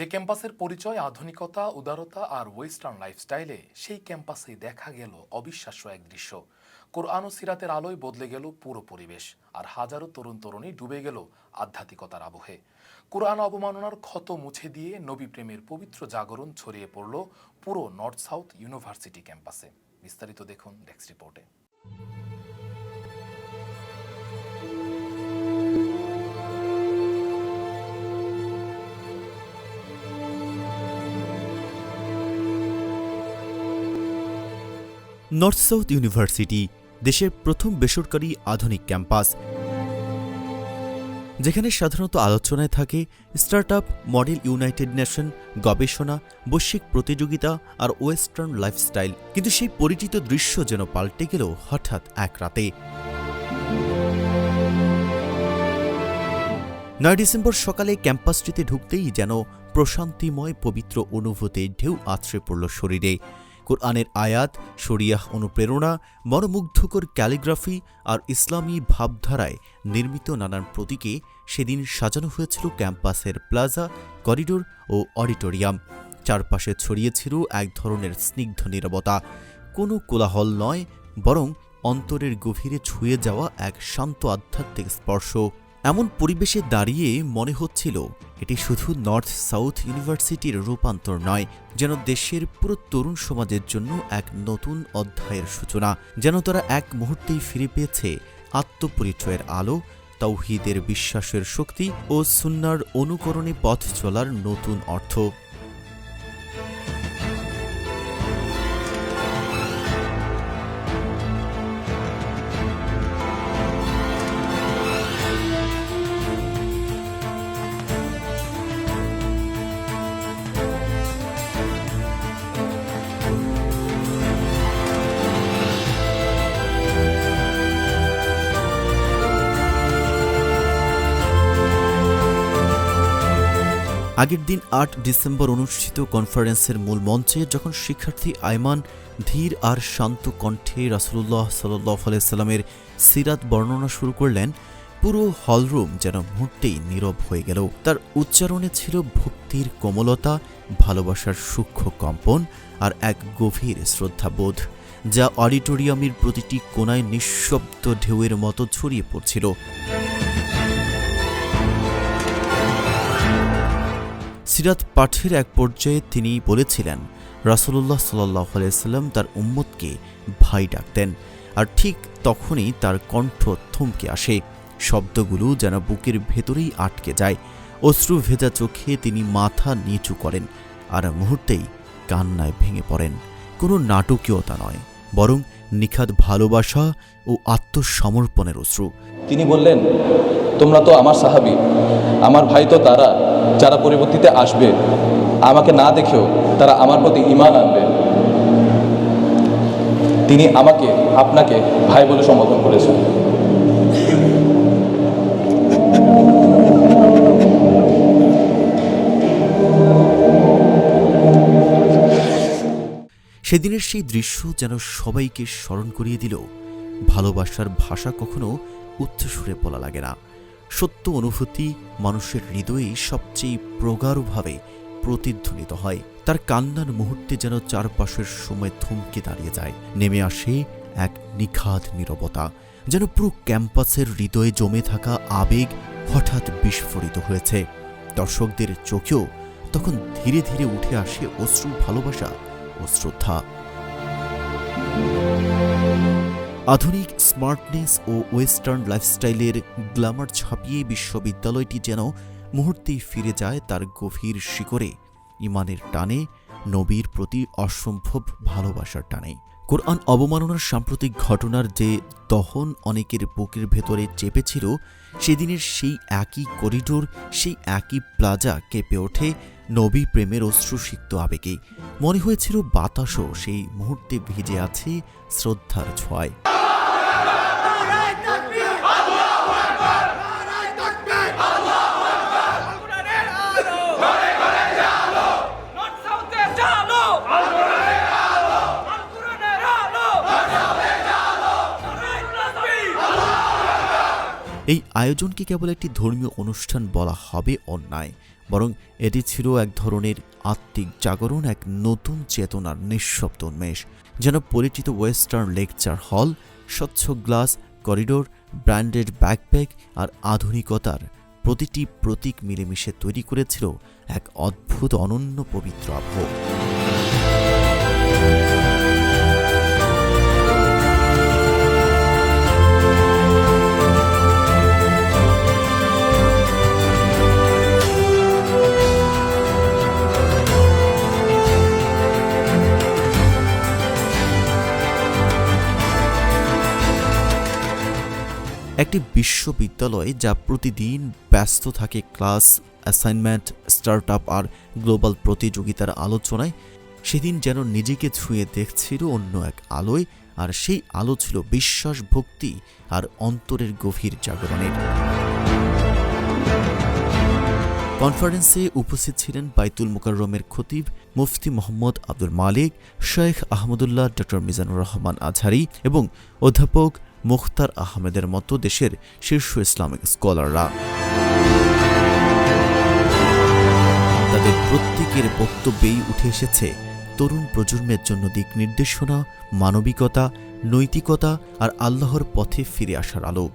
যে ক্যাম্পাসের পরিচয়, আধুনিকতা, উদারতা আর ওয়েস্টার্ন লাইফস্টাইলে সেই ক্যাম্পাসেই দেখা গেল অবিশ্বাস্য এক দৃশ্য। কোরআন ও সিরাতের আলোয় বদলে গেল পুরো পরিবেশ আর হাজারো তরুণ তরুণী ডুবে গেল আধ্যাত্মিকতার আবহে। কোরআন অবমাননার ক্ষত মুছে দিয়ে নবী প্রেমের পবিত্র জাগরণ ছড়িয়ে পড়ল পুরো নর্থ সাউথ ইউনিভার্সিটি ক্যাম্পাসে। বিস্তারিত দেখুন ডেস্ক রিপোর্টে। নর্থ সাউথ ইউনিভার্সিটি দেশের প্রথম বেসরকারি আধুনিক ক্যাম্পাস, যেখানে সাধারণত আলোচনায় থাকে স্টার্টআপ, মডেল ইউনাইটেড নেশন, গবেষণা, বৈশ্বিক প্রতিযোগিতা আর ওয়েস্টার্ন লাইফস্টাইল। কিন্তু সেই পরিচিত দৃশ্য যেন পাল্টে গেল হঠাৎ এক রাতে। নয় ডিসেম্বর সকালে ক্যাম্পাসটিতে ঢুকতেই যেন প্রশান্তিময় পবিত্র অনুভূতির ঢেউ আছড়ে পড়ল শরীরে। কোরআনের আয়াত, শরিয়াহ অনুপ্রেরণা, মনোমুগ্ধকর ক্যালিগ্রাফি আর ইসলামী ভাবধারায় নির্মিত নানান প্রতীকে সেদিন সাজানো হয়েছিল ক্যাম্পাসের প্লাজা, করিডোর ও অডিটোরিয়াম। চারপাশে ছড়িয়েছিল এক ধরনের স্নিগ্ধ নীরবতা। কোনো কোলাহল নয়, বরং অন্তরের গভীরে ছুঁয়ে যাওয়া এক শান্ত আধ্যাত্মিক স্পর্শ। এমন পরিবেশে দাঁড়িয়ে মনে হচ্ছিল, এটি শুধু নর্থ সাউথ ইউনিভার্সিটির রূপান্তর নয়, যেন দেশের পুরো তরুণ সমাজের জন্য এক নতুন অধ্যায়ের সূচনা, যেন তারা এক মুহূর্তেই ফিরে পেয়েছে আত্মপরিচয়ের আলো, তৌহিদের বিশ্বাসের শক্তি ও সুন্নার অনুকরণে পথ চলার নতুন অর্থ। আগের দিন আট ডিসেম্বর অনুষ্ঠিত কনফারেন্সের মূল মঞ্চে যখন শিক্ষার্থী আয়মান, ধীর আর শান্ত কণ্ঠে রাসুল্লাহ সাল্লাহ সাল্লামের সিরাত বর্ণনা শুরু করলেন, পুরো হলরুম যেন মুহূর্তেই নীরব হয়ে গেল। তার উচ্চারণে ছিল ভক্তির কোমলতা, ভালোবাসার সূক্ষ্ম কম্পন আর এক গভীর শ্রদ্ধাবোধ, যা অডিটোরিয়ামের প্রতিটি কোনায় নিঃশব্দ ঢেউয়ের মতো ছড়িয়ে পড়ছিল। সিরাত পাঠের এক পর্যায়ে তিনি বলেছিলেন রাসুল্লাহ সাল্লাহ আলাইসাল্লাম তার উম্মতকে ভাই ডাকতেন, আর ঠিক তখনই তার কণ্ঠ থমকে আসে। শব্দগুলো যেন বুকের ভেতরেই আটকে যায়। অশ্রু ভেজা চোখে তিনি মাথা নিচু করেন, আর মুহূর্তেই কান্নায় ভেঙে পড়েন। কোনো নাটকীয়তা নয়, বরং নিখাত ভালোবাসা ও আত্মসমর্পণের অশ্রু। তিনি বললেন, তোমরা তো আমার সাহাবি, আমার ভাই তো তারা। যারা পরবর্তীতে আসবে, আমাকে না দেখেও তারা আমার প্রতি ইমান আনবে। তিনি আমাকে, আপনাকে ভাই বলে সম্বোধন করেছেন। সেদিনের সেই দৃশ্য যেন সবাইকে স্মরণ করিয়ে দিল। ভালোবাসার ভাষা কখনো উচ্চস্বরে বলা লাগে না। সত্য অনুভূতি মানুষের হৃদয়ে সবচেয়ে প্রগাঢ়ভাবে প্রতিধ্বনিত হয়। তার কান্নার মুহূর্তে যেন চারপাশের সময় থমকে দাঁড়িয়ে যায়। নেমে আসে এক নিখাদ নীরবতা, যেন পুরো ক্যাম্পাসের হৃদয়ে জমে থাকা আবেগ হঠাৎ বিস্ফোরিত হয়েছে। দর্শকদের চোখেও তখন ধীরে ধীরে উঠে আসে অশ্রু ভালোবাসা ও শ্রদ্ধা। আধুনিক স্মার্টনেস ও ওয়েস্টার্ন লাইফস্টাইলের গ্ল্যামার ছাপিয়ে বিশ্ববিদ্যালয়টি যেন মুহূর্তেই ফিরে যায় তার গভীর শিকড়ে ইমানের টানে, নবীর প্রতি অসম্ভব ভালোবাসার টানে। কোরআন অবমাননার সাম্প্রতিক ঘটনার যে দহন অনেকের বুকের ভেতরে চেপেছিল, সেদিনের সেই একই করিডোর, সেই একই প্লাজা কেঁপে ওঠে নবী প্রেমের অশ্রুসিক্ত আবেগে। মনে হয়েছিল বাতাসও সেই মুহূর্তে ভিজে আছে শ্রদ্ধার ছোঁয়ায় নারায় তাকবীর আল্লাহু আকবার নারায় তাকবীর আল্লাহু আকবার কোরআনের আলো ঘরে ঘরে জালো নর্থ সাউথে জালো আল কোরআনের আলো আল কোরআনের আলো ঘরে ঘরে জালো নারায় তাকবীর এই আয়োজনকে কেবল একটি ধর্মীয় অনুষ্ঠান বলা হবে অন্যায়, বরং এটি ছিল এক ধরনের আত্মিক জাগরণ, এক নতুন চেতনার নিঃশব্দ উন্মেষ। যেন পরিচিত ওয়েস্টার্ন লেকচার হল, স্বচ্ছ গ্লাস, করিডোর, ব্র্যান্ডেড ব্যাকপ্যাক আর আধুনিকতার প্রতিটি প্রতীক মিলেমিশে তৈরি করেছিল এক অদ্ভুত, অনন্য পবিত্র আবহ। একটি বিশ্ববিদ্যালয় যা প্রতিদিন ব্যস্ত থাকে ক্লাস অ্যাসাইনমেন্ট স্টার্টআপ আর গ্লোবাল প্রতিযোগিতার আলোচনায়। সেদিন যেন নিজেকে ছুঁয়ে দেখছিল অন্য এক আলোয় আর সেই আলো ছিল বিশ্বাস, ভক্তি আর অন্তরের গভীর জাগরণের। কনফারেন্সে উপস্থিত ছিলেন বাইতুল মুকাররমের খতিব মুফতি মোহাম্মদ আব্দুল মালিক শেখ আহমদুল্লাহ, ডক্টর মিজানুর রহমান আজহারি এবং অধ্যাপক মুখতার আহমেদের মতো দেশের শীর্ষ ইসলামিক স্কলাররা। তাদের প্রত্যেকের বক্তব্যেই উঠে এসেছে তরুণ প্রজন্মের জন্য দিক নির্দেশনা, মানবিকতা, নৈতিকতা আর আল্লাহর পথে ফিরে আসার আলো।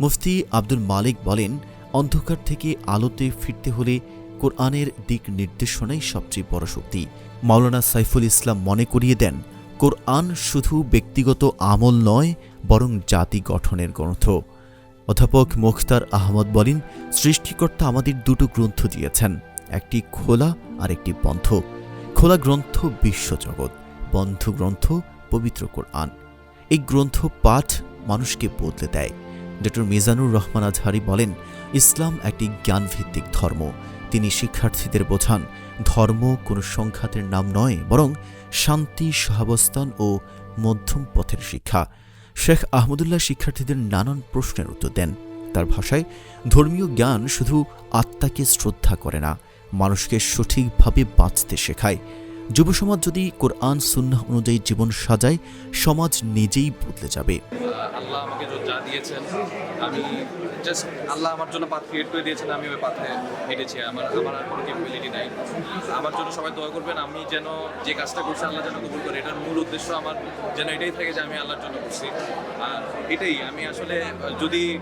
মুফতি আব্দুল মালিক বলেন, অন্ধকার থেকে আলোতে ফিরতে হলে কোরআনের দিক নির্দেশনাই সবচেয়ে বড় শক্তি। মাওলানা সাইফুল ইসলাম মনে করিয়ে দেন, কোরআন শুধু ব্যক্তিগত আমল নয় বরং জাতি গঠনের গ্রন্থ। অধ্যাপক মুখতার আহমদ বলেন, সৃষ্টিকর্তা আমাদের দুটো গ্রন্থ দিয়েছেন, একটি খোলা আর একটি বন্ধ। খোলা গ্রন্থ বিশ্বজগৎ বন্ধ গ্রন্থ পবিত্র কোরআন। এই গ্রন্থ পাঠ মানুষকে বদলে দেয়। ডক্টর মিজানুর রহমান আজহারি বলেন, ইসলাম একটি জ্ঞানভিত্তিক ধর্ম। তিনি শিক্ষার্থীদের বোঝান, ধর্ম কোনো সংঘাতের নাম নয়, বরং শান্তি, সহাবস্থান ও মধ্যম পথের শিক্ষা। শেখ আহমদুল্লাহ শিক্ষার্থীদের নানান প্রশ্নের উত্তর দেন। তার ভাষায়, ধর্মীয় জ্ঞান শুধু আত্মাকে শ্রদ্ধা করে না, মানুষকে সঠিকভাবে বাঁচতে শেখায়। যুব সমাজ যদি কোরআন, সুন্নাহ অনুযায়ী জীবন সাজায়, সমাজ নিজেই বদলে যাবে। আল্লাহ আমাকে যা- দিয়েছেন, আমি জাস্ট আল্লাহ আমার জন্য পাথ ক্রিয়েট করে দিয়েছেন, আমি ওই পাথে হেঁটেছি। আমার আমার আর কোনো ক্যাপাবিলিটি নাই। আমার জন্য সবাই দোয়া করবেন, আমি যেন যে কাজটা করছি, আল্লাহ যেন কবুল করে। এটার মূল উদ্দেশ্য আমার যেন এটাই থাকে যে আমি আল্লাহর জন্য করছি। আর এটাই, আমি আসলে যদি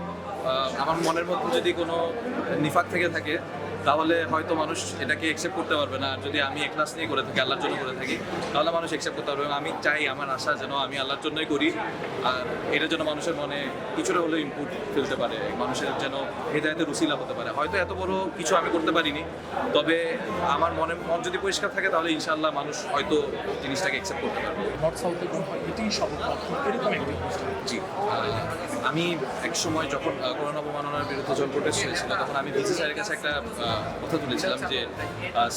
আমার মনের মধ্যে যদি কোনো নিফাক থেকে থাকে তাহলে হয়তো মানুষ এটাকে একসেপ্ট করতে পারবে না। আর যদি আমি একলাস নিয়ে করে থাকি আল্লাহর জন্য করে থাকি তাহলে মানুষ একসেপ্ট করতে পারবে। এবং আমি চাই আমার আশা যেন আমি আল্লাহর জন্যই করি। আর এটার জন্য মানুষের মনে কিছুটা হলেও ইনপুট ফেলতে পারে। মানুষের যেন হেদায়তের রুসিলা হতে পারে। হয়তো এত বড় কিছু আমি করতে পারিনি। তবে আমার মনে মন যদি পরিষ্কার থাকে তাহলে ইনশাআল্লাহ মানুষ হয়তো জিনিসটাকে একসেপ্ট করতে পারবে। নর্থ সাউথে এটাই সর্বপ্রথম এরকম একটি জি। আমি এক সময় যখন করোনা অবমাননার বিরুদ্ধে যখন প্রোটেস্ট হয়েছিল, তখন আমি ডিসি স্যারের কাছে একটা কথা তুলেছিলাম যে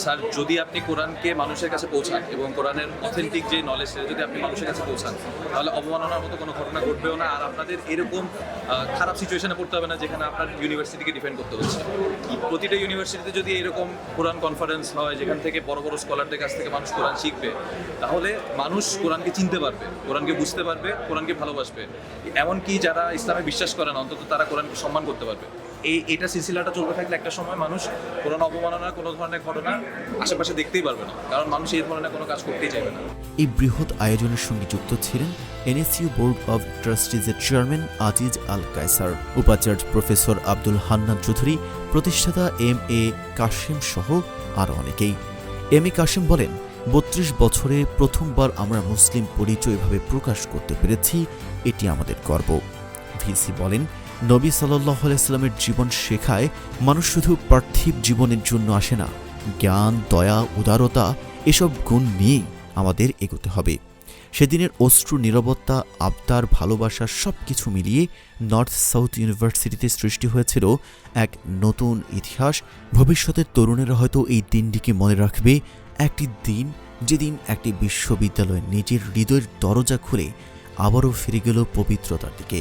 স্যার, যদি আপনি কোরআনকে মানুষের কাছে পৌঁছান এবং কোরআনের অথেন্টিক যে নলেজ সেটা যদি আপনি মানুষের কাছে পৌঁছান, তাহলে অবমাননার মতো কোনো ঘটনা ঘটবেও না। আর আপনাদের এরকম খারাপ সিচুয়েশনে পড়তে হবে না যেখানে আপনার ইউনিভার্সিটিকে ডিপেন্ড করতে হচ্ছে। প্রতিটা ইউনিভার্সিটিতে যদি এরকম কোরআন কনফারেন্স হয়, যেখান থেকে বড় বড় স্কলারদের কাছ থেকে মানুষ কোরআন শিখবে, তাহলে মানুষ কোরআনকে চিনতে পারবে, কোরআনকে বুঝতে পারবে, কোরআনকে ভালোবাসবে। এমনকি যারা ইসলামে বিশ্বাস করে না, অন্তত তারা কোরআনকে সম্মান করতে পারবে। এই, এটা সিলসিলাটা চলতে থাকলে একটা সময় মানুষ কোরআন অবমাননার কোনো ধরনের ঘটনা আশেপাশে দেখতেই পারবে না, কারণ মানুষ এই ধরনের কোনো কাজ করতেই চাইবে না। এই বৃহৎ আয়োজনের সঙ্গে যুক্ত ছিলেন এনএসইউ বোর্ড অব ট্রাস্টিজের চেয়ারম্যান আজিজ আল কায়সার উপাচার্য প্রফেসর আব্দুল হান্নান চৌধুরী, প্রতিষ্ঠাতা এম এ কাশেম সহ আরও অনেকেই। এম এ কাশেম বলেন, বত্রিশ বছরে প্রথমবার আমরা মুসলিম পরিচয় এভাবে প্রকাশ করতে পেরেছি, এটি আমাদের গর্ব। ভিসি বলেন, নবী সাল্লাহ আলাইস্লামের জীবন শেখায় মানুষ শুধু পার্থিব জীবনের জন্য আসে না। জ্ঞান, দয়া, উদারতা এসব গুণ নিয়েই আমাদের এগোতে হবে। সেদিনের অশ্রু নিরবতা, আবদার, ভালোবাসা সব কিছু মিলিয়ে নর্থ সাউথ ইউনিভার্সিটিতে সৃষ্টি হয়েছিল এক নতুন ইতিহাস। ভবিষ্যতের তরুণেরা হয়তো এই দিনটিকে মনে রাখবে, একটি দিন যেদিন একটি বিশ্ববিদ্যালয় নিজের হৃদয়ের দরজা খুলে আবারও ফিরে গেল পবিত্রতার দিকে।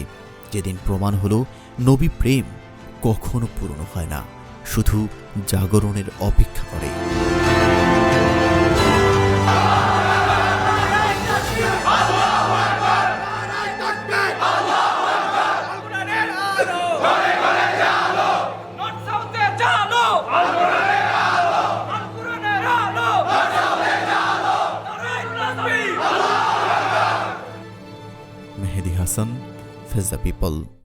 যেদিন প্রমাণ হলো নবী প্রেম কখনো পূর্ণ হয় না শুধু জাগরণের অপেক্ষা করে। Hafiz the people.